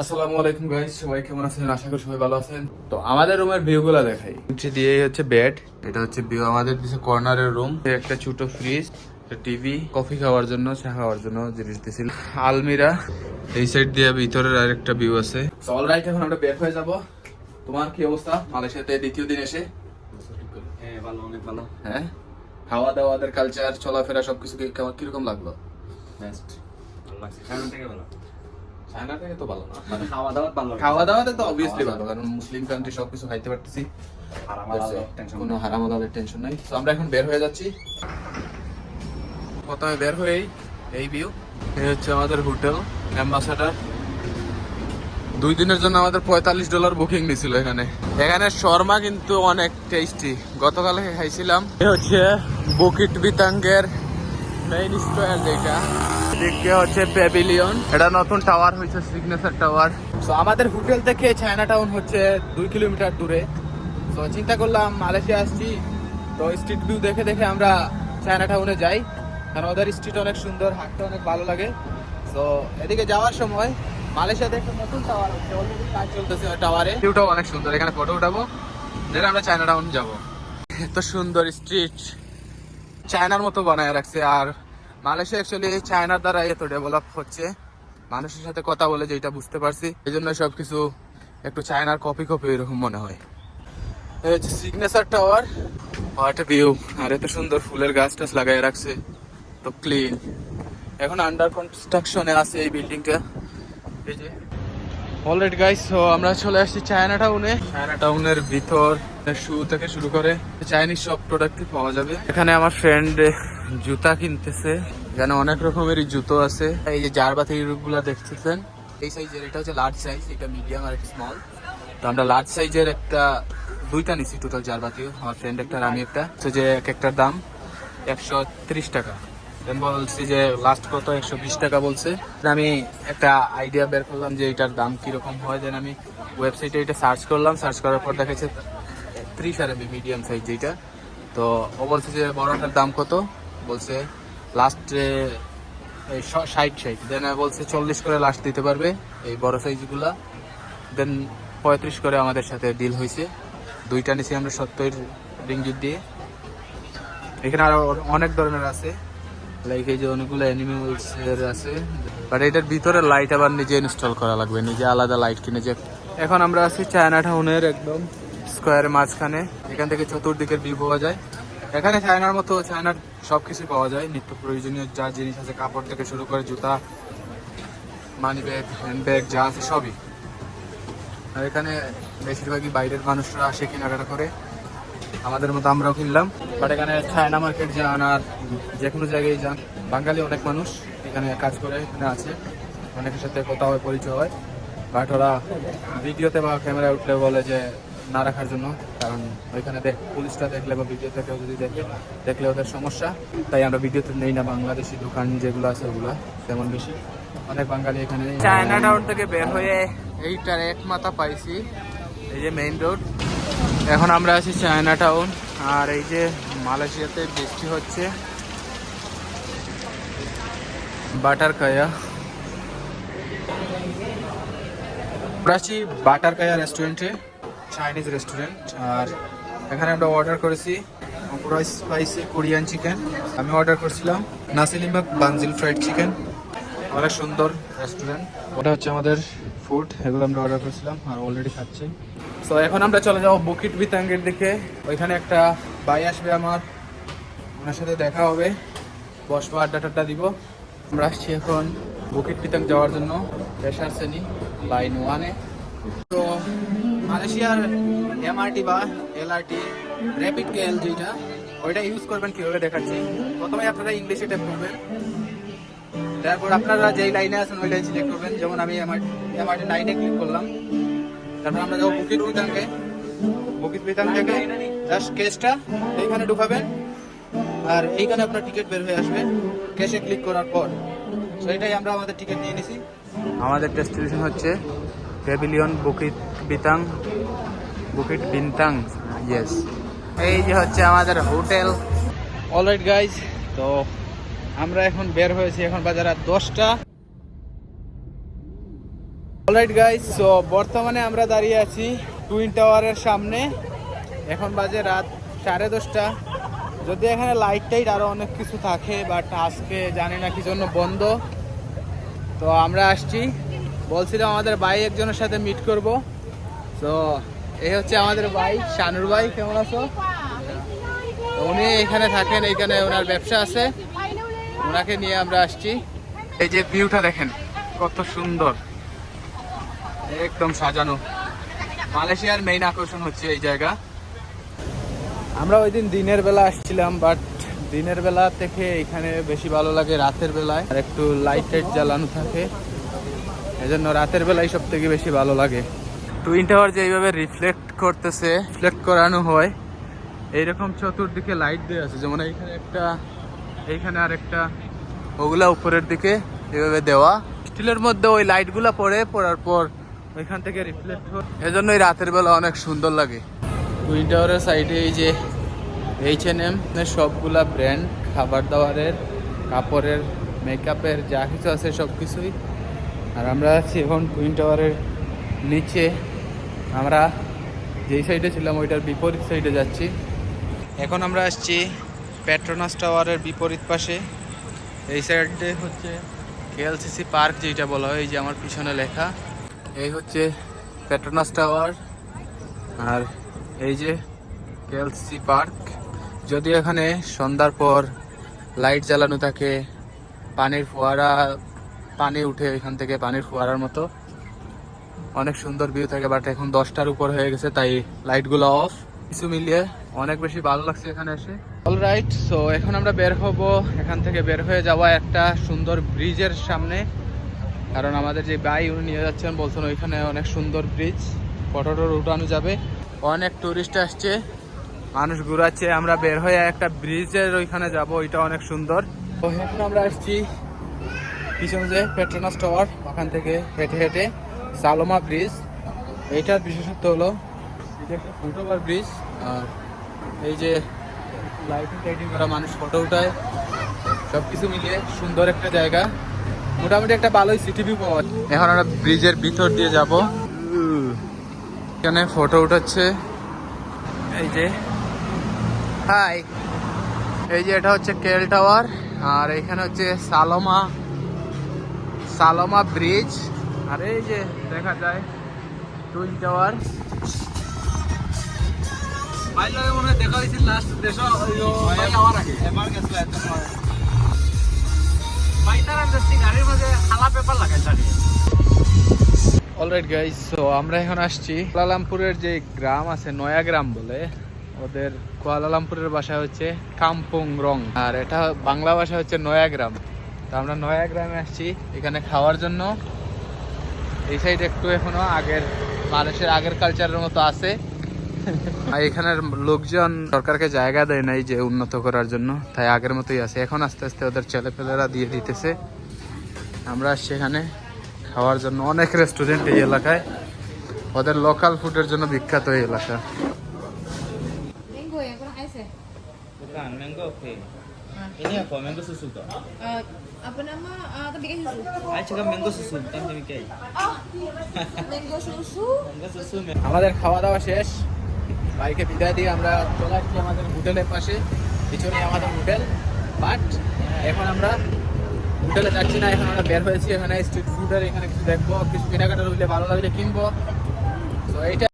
আসসালামু আলাইকুম গাইস সবাই কেমন আছেন? আশা করি সবাই ভালো আছেন। তো আমাদের রুমের ভিউ গুলা দেখাই। এন্ট্রি দিয়ে হচ্ছে বেড এটা হচ্ছে ভিউ আমাদের দিছে কর্নারের রুম একটা ছোট ফ্রিজ টিভি কফি খাওয়ার জন্য চা খাওয়ার জন্য জিনিস দিছিল আলমিরা এই সাইড দিয়ে ভিতরের আরেকটা ভিউ আছে। অলরাইট এখন আমরা বের হয়ে যাব। তোমার কি অবস্থা? মালয়েশিয়াতে দ্বিতীয় দিন এসে? হ্যাঁ ভালো অনেক ভালো। হ্যাঁ? খাওয়া দাওয়াদের কালচার চলাফেরা সবকিছু কি কীরকম লাগল? বেস্ট ভালো লাগছে। থেকে ভালো। চায়না থেকে তো ভালো না। মানে খাওয়া দাওয়া ভালো খাওয়া দাওয়াতে তো অবভিয়াসলি ভালো কারণ মুসলিম কান্ট্রি সবকিছু খাইতে পারতেছি। কোনো হারাম আদালের টেনশন নাই। তো আমরা এখন বের হয়ে যাচ্ছি। প্রথমে বের হয়েই এই ভিউ এই হচ্ছে আমাদের হোটেল অ্যাম্বাসাডার দুই দিনের জন্য আমাদের পঁয়তাল্লিশ ডলার বুকিং দিছিল এখানে। এখানে শর্মা কিন্তু অনেক টেস্টি গতকাল খাইছিলাম। এই হচ্ছে বুকিট বিতাঙ্গের মেইন স্কোয়ার যেটা। এদিকে হচ্ছে প্যাভিলিয়ন এটা নতুন টাওয়ার হয়েছে সিগনেচার টাওয়ার তো আমাদের হোটেল থেকে চায়না টাউন হচ্ছে দুই কিলোমিটার দূরে। তো চিন্তা করলাম মালয়েশিয়া আসছি। তো স্ট্রিট ভিউ দেখে দেখে আমরা চায়না টাউনে যাই। কারণ ওদের স্ট্রিট অনেক সুন্দর হাঁটতে অনেক ভালো লাগে। তো এদিকে যাওয়ার সময় মালয়েশিয়াতে একটা নতুন টাওয়ার হচ্ছে। অলরেডি কাজ চলতেছে টাওয়ারে ভিউটাও অনেক সুন্দর এখানে ফটো উঠাবো। যেটা আমরা চায়না টাউন যাব। এত সুন্দর স্ট্রিট চায়নার মতো বানায় রাখছে আর মালয়েশিয়া অ্যাকচুয়ালি চায়নার দ্বারা এত ডেভেলপ হচ্ছে। মানুষের সাথে কথা বলে যেটা বুঝতে পারছি এই জন্য সবকিছু একটু চায়নার কপি কপি এরকম মনে হয়। এই হচ্ছে সিগনেচার টাওয়ার হোয়াট ভিউ আর এত সুন্দর ফুলের গাছ টাছ লাগাই রাখছে। তো ক্লিন এখন আন্ডার কনস্ট্রাকশনে আছে এই বিল্ডিংটা এই যে। অলরেডি গাইস আমরা চলে আসছি চায়না টাউনে চায়না টাউনের ভিতর। শু থেকে শুরু করে চাইনিজ পাওয়া যাবে। এখানে আমার ফ্রেন্ড জুতা কিনতেছে। অনেক জুতো আছে। এই যে দেখতেছেন, এই সাইজের এটা হচ্ছে লার্জ সাইজ এটা মিডিয়াম আর স্মল তো আমরা লার্জ সাইজের একটা, দুইটা নিছি টোটাল জারবাতি আমার ফ্রেন্ড একটা, আমি একটা। যে এক দাম একশো ত্রিশ টাকা। বলছি যে লাস্ট কত? একশো বিশ টাকা বলছে। আমি একটা আইডিয়া বের করলাম যে, এটার দাম কীরকম হয়। আমি ওয়েবসাইটে এটা সার্চ করলাম। সার্চ করার পর দেখাচ্ছে ত্রিশ আর এমবি মিডিয়াম সাইজ যেটা তো ও বলছে যে বড়টার দাম কত? বলছে লাস্ট ষাট ষাট। দেন বলছে, চল্লিশ করে লাস্ট দিতে পারবে এই বড় সাইজগুলা দেন পঁয়ত্রিশ করে আমাদের সাথে ডিল হয়েছে। দুইটা নিছি আমরা সত্তর রিঙ্গিট দিয়ে। এখানে আরও অনেক ধরনের আছে। লাইক এই যে অনেকগুলো অ্যানিমেলস এর আছে। বাট এটার ভিতরে লাইট আবার নিজে ইনস্টল করা লাগবে। নিজে আলাদা লাইট কিনে যে এখন আমরা আছি চায়না টাউনের একদম স্কোয়ারের মাঝখানে, এখান থেকে চতুর্দিকের ভিউ পাওয়া যায়। এখানে চায়নার মতো, চায়নার সব সবকিছু পাওয়া যায়। নিত্য প্রয়োজনীয় যা জিনিস আছে, কাপড় থেকে শুরু করে জুতা মানি ব্যাগ হ্যান্ড ব্যাগ যা আছে সবই। আর এখানে বেশিরভাগই বাইরের মানুষরা আসে কেনাকাটা করে। আমাদের মতো আমরাও কিনলাম। বাট এখানে চায়না মার্কেট যান আর যে কোনো জায়গায় যান, বাঙালি অনেক মানুষ এখানে কাজ করে, এখানে আছে। অনেকের সাথে কথা হয় পরিচয় হয়। বাট ওরা ভিডিওতে বা ক্যামেরায় উঠলে বলে যে না রাখার জন্য, কারণ ওইখানে দেখ পুলিশটা দেখলে বা ভিডিওতে কেউ যদি দেখে, দেখলে ওদের সমস্যা। তাই আমরা ভিডিওতে নেই না, বাংলাদেশি দোকান যেগুলো আছে ওগুলো, তেমন বেশি। অনেক বাঙালি এখানে চায়না টাউন থেকে বের হয়ে এইটার এক মাথা পাইছি, এই যে মেইন রোড এখন আমরা আছি চায়না টাউন, আর এই যে মালয়েশিয়াতে বৃষ্টি হচ্ছে। Butter kaya. আমরা আছি বাটার কায়া রেস্টুরেন্টে চাইনিজ রেস্টুরেন্ট আর এখানে আমরা অর্ডার করেছি অকুরাই স্পাইসি কোরিয়ান চিকেন আমি অর্ডার করছিলাম নাসিলিমবাগ বানজিল ফ্রাইড চিকেন অনেক সুন্দর রেস্টুরেন্ট ওটা হচ্ছে আমাদের ফুড এগুলো আমরা অর্ডার করেছিলাম আর অলরেডি খাচ্ছি। সো এখন আমরা চলে যাব বুকিট বিতাঙ্গের দিকে। ওইখানে একটা বাই আসবে আমার। ওনার সাথে দেখা হবে। বসবো আড্ডা টাড্ডা দিব। আমরা আসছি এখন বুকিট পিতাং যাওয়ার জন্য। প্রেশার শ্রেণি বাই ওয়ানে তো মালয়েশিয়ার এমআরটি বা এলআরটি র্যাপিড কেএল যেটা ওইটা ইউজ করবেন কীভাবে দেখাচ্ছি। প্রথমে আপনারা ইংলিশে টাইপ করবেন। তারপর আপনারা যেই লাইনে আছেন, ওই লাইন সিলেক্ট করবেন। যেমন আমি এমআরটি লাইনে ক্লিক করলাম। তারপর আমরা যাব বুকিট বিতাঙ্গে বুকিট বিতাং থেকে জাস্ট কেসটা এইখানে ঢুকাবেন। আর এইখানে আপনার টিকিট বের হয়ে আসবে। ক্যাশে ক্লিক করার পর। তো এটাই আমরা আমাদের টিকিট নিয়ে নিছি। আমাদের ডেস্টিনেশন হচ্ছে প্যাভিলিয়ন বুকিট বিতাং, বুকিট বিনতাং ইয়েস এই যে হচ্ছে আমাদের হোটেল। অলরাইট গাইজ তো আমরা এখন বের হয়েছি এখন বাজার রাত দশটা। অলরাইট গাইস সো বর্তমানে আমরা দাঁড়িয়ে আছি টুইন টাওয়ারের সামনে। এখন বাজে রাত সাড়ে দশটা। যদি এখানে লাইট টাইট আরও অনেক কিছু থাকে বাট আজকে জানি না কি জন্য বন্ধ। তো আমরা আসছি। বলছিলাম আমাদের ভাই একজনের সাথে মিট করব। তো এই হচ্ছে আমাদের ভাই শানুর ভাই কেমন আছো? উনি এখানে থাকেন এইখানে ওনার ব্যবসা আছে। ওনাকে নিয়ে আমরা আসছি। এই যে ভিউটা দেখেন কত সুন্দর। একদম সাজানো। মালয়েশিয়ার মেইন আকর্ষণ হচ্ছে এই জায়গা। আমরা ওই দিন দিনের বেলা আসছিলাম বাট দিনের বেলা থেকে এখানে বেশি ভালো লাগে রাতের বেলায়। আর একটু লাইট টাইট জ্বালানো থাকে। এজন্য রাতের বেলায় সব থেকে বেশি ভালো লাগে। টুইন টাওয়ার যে এইভাবে রিফ্লেক্ট করতেছে রিফ্লেক্ট করানো হয়, এইরকম চতুর্দিকে লাইট দেওয়া আছে। যেমন এইখানে একটা, এইখানে আর একটা ওগুলা উপরের দিকে এভাবে দেওয়া। স্টিলের মধ্যে ওই লাইটগুলা পড়ে, পড়ার পর ওইখান থেকে রিফ্লেক্ট হয়। এজন্যই রাতের বেলা অনেক সুন্দর লাগে। টুইন টাওয়ারের সাইডে এই যে এইচ এন এম সবগুলা ব্র্যান্ড খাবার দাবারের, কাপড়ের মেকআপের যা কিছু আছে সব কিছুই আর আমরা আছি এখন টুইন টাওয়ারের নিচে। আমরা যেই সাইডে ছিলাম, ওইটার বিপরীত সাইডে যাচ্ছি। এখন আমরা আসছি পেট্রোনাস টাওয়ারের বিপরীত পাশে। এই সাইডে হচ্ছে কেএলসিসি পার্ক যেটা বলা হয়, এই যে আমার পিছনে লেখা। এই হচ্ছে পেট্রোনাস টাওয়ার আর এই যে কেএলসিসি পার্ক যদি এখানে সন্ধ্যার পর লাইট জ্বালানো থাকে, পানির ফোয়ারা, পানি উঠে এখান থেকে পানির ফোয়ারার মতো অনেক সুন্দর ভিউ থাকে বাট এখন দশটার উপর হয়ে গেছে, তাই লাইটগুলো অফ কিছু মিলিয়ে অনেক বেশি ভালো লাগছে এখানে এসে। অল রাইট সো এখন আমরা বের হব, এখান থেকে বের হয়ে যাওয়া একটা সুন্দর ব্রিজের সামনে। কারণ আমাদের যে ভাই, উনি নিয়ে যাচ্ছেন, বলছেন ওইখানে অনেক সুন্দর ব্রিজ ফটো টটো উঠানো যাবে। অনেক টুরিস্ট আসছে, মানুষ ঘুরাচ্ছে, আমরা বের হয়ে একটা ব্রিজের ওইখানে যাব, ওইটা অনেক সুন্দর। তো এখন আমরা আসছি পিছনে যে পেট্রোনাস টাওয়ার ওখান থেকে হেঁটে হেঁটে। Saloma bridge. এইটার বিশেষত্ব হলো ফুটওভার ব্রিজ আর এই যে লাইটিং টাইটিং করা মানুষ ফটো উঠায় সব কিছু মিলিয়ে সুন্দর একটা জায়গা। মোটামুটি একটা ভালোই সিটি ভিউ পাওয়া এখন আমরা ব্রিজের ভিতর দিয়ে যাব। এখানে ফটো উঠাচ্ছে। এই যে হাই এই যে এটা হচ্ছে কেল টাওয়ার আর এখানে হচ্ছে সালোমা সালোমা ব্রিজ। আর এই যে দেখা যায় টুইন টাওয়ার ভাই মনে হয় দেখা হয়েছিল লাস্ট দেশ আমার আগে। এবার গেছিল এত ভাই তার দেখছি গাড়ির মধ্যে খালা পেপার লাগাই চালিয়ে অলরাইট গাইস সো আমরা এখন আসছি কুয়ালালামপুরের যে গ্রাম আছে নয়া গ্রাম বলে। ওদের কুয়ালালামপুরের ভাষা হচ্ছে কাম্পুং রং। আর এটা বাংলা ভাষা হচ্ছে নয়া গ্রাম। তো আমরা নয়া গ্রামে আসছি এখানে খাওয়ার জন্য। এই সাইড একটু এখনও আগের মানুষের আগের কালচারের মতো আছে। আর এখানের লোকজন সরকারকে জায়গা দেয় নাই যে উন্নত করার জন্য তাই আগের মতোই আছে। এখন আস্তে আস্তে ওদের ছেলেপেলেরা দিয়ে দিতেছে। আমরা আসছি এখানে খাওয়ার জন্য অনেক রেস্টুরেন্ট এই এলাকায়। ওদের লোকাল ফুডের জন্য বিখ্যাত এই এলাকা। Mango apa? Mango susu kok? Uh, apa nama? Uh, kan susu. Ayo cakap mango susu, bukan demikian. Oh, mango susu. Mango susu. আমাদের খাওয়া দাওয়া শেষ বাইকে বিদায় দিয়ে আমরা চলে আসছি আমাদের হোটেলের পাশে পিছনে আমাদের হোটেল বাট এখন আমরা হোটেলে যাচ্ছি না এখন আমরা বের হয়েছি এখানে স্ট্রিট ফুডের এখানে কিছু দেখব কিছু কেনাকাটা হইলে ভালো লাগলে কিনবো তো এইটা